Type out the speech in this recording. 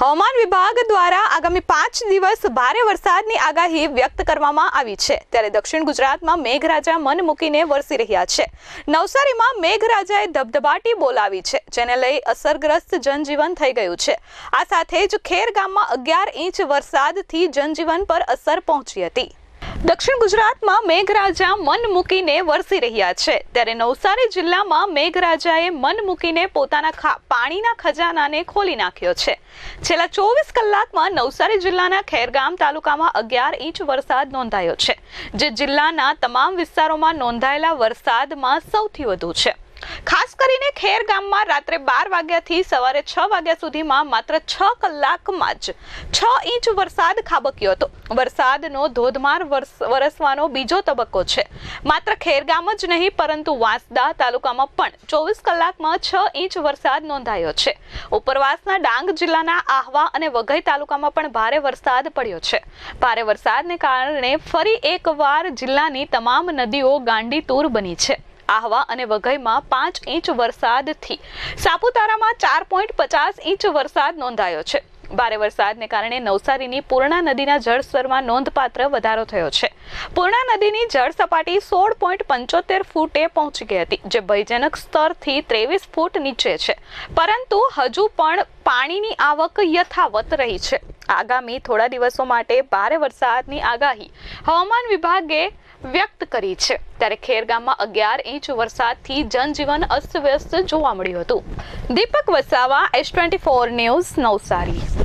હવામાન વિભાગ દ્વારા આગામી પાંચ દિવસ ભારે વરસાદની આગાહી વ્યક્ત કરવામાં આવી છે. ત્યારે દક્ષિણ ગુજરાતમાં મેઘરાજા મન મૂકીને વરસી રહ્યા છે. નવસારીમાં મેઘરાજાએ ધબધબાટી બોલાવી છે, જેને લઈ અસરગ્રસ્ત જનજીવન થઈ ગયું છે. આ સાથે જ ખેર ગામમાં અગિયાર ઇંચ વરસાદથી જનજીવન પર અસર પહોંચી હતી. દક્ષિણ ગુજરાતમાં મેઘરાજા મન મૂકીને વરસી રહ્યા છે. ત્યારે નવસારી જિલ્લામાં મેઘરાજાએ મન મૂકીને પોતાના પાણીના ખજાનાને ખોલી નાખ્યો છે. છેલ્લા ચોવીસ કલાકમાં નવસારી જિલ્લાના ખેરગામ તાલુકામાં અગિયાર ઇંચ વરસાદ નોંધાયો છે, જે જિલ્લાના તમામ વિસ્તારોમાં નોંધાયેલા વરસાદમાં સૌથી વધુ છે. ખાસ કરીને ખેર ગામમાં રાત્રે બાર વાગ્યાથી સવારે છ વાગ્યા સુધીમાં માત્ર છ કલાકમાં જ છ ઇંચ વરસાદ ખાબક્યો હતો. વરસાદનો ધોધમાર વરસ- વરસવાનો બીજો તબક્કો છે. માત્ર ખેરગામ જ નહીં, પરંતુ વાંસદા તાલુકામાં પણ ચોવીસ કલાકમાં છ ઇંચ વરસાદ નોંધાયો છે. ઉપરવાસના ડાંગ જિલ્લાના આહવા અને વઘઈ તાલુકામાં પણ ભારે વરસાદ પડ્યો છે. ભારે વરસાદને કારણે ફરી એકવાર જિલ્લાની તમામ નદીઓ ગાંડીતૂર બની છે. આહવા અને વઘઈમાં પાંચ ઇંચ વરસાદથી. સાપુતારામાં ચાર પોઈન્ટ પચાસ ઇંચ વરસાદ નોંધાયો છે. ભારે વરસાદને કારણે નવસારીની પૂર્ણા નદીના જળસ્તરમાં નોંધપાત્ર વધારો થયો છે. પૂર્ણા નદીની જળ સપાટી સોળ પોઈન્ટ પંચોતેર ફૂટે પહોંચી ગઈ હતી, જે ભયજનક સ્તરથી ત્રેવીસ ફૂટ નીચે છે. પરંતુ હજુ પણ પાણીની આવક યથાવત રહી છે. આગામી થોડા દિવસો માટે ભારે વરસાદની આગાહી હવામાન વિભાગે વ્યક્ત કરી છે. ત્યારે ખેરગામમાં અગિયાર ઇંચ વરસાદથી જનજીવન અસ્તવ્યસ્ત જોવા મળ્યું હતું. Deepak Vasava S twenty four news Navsari.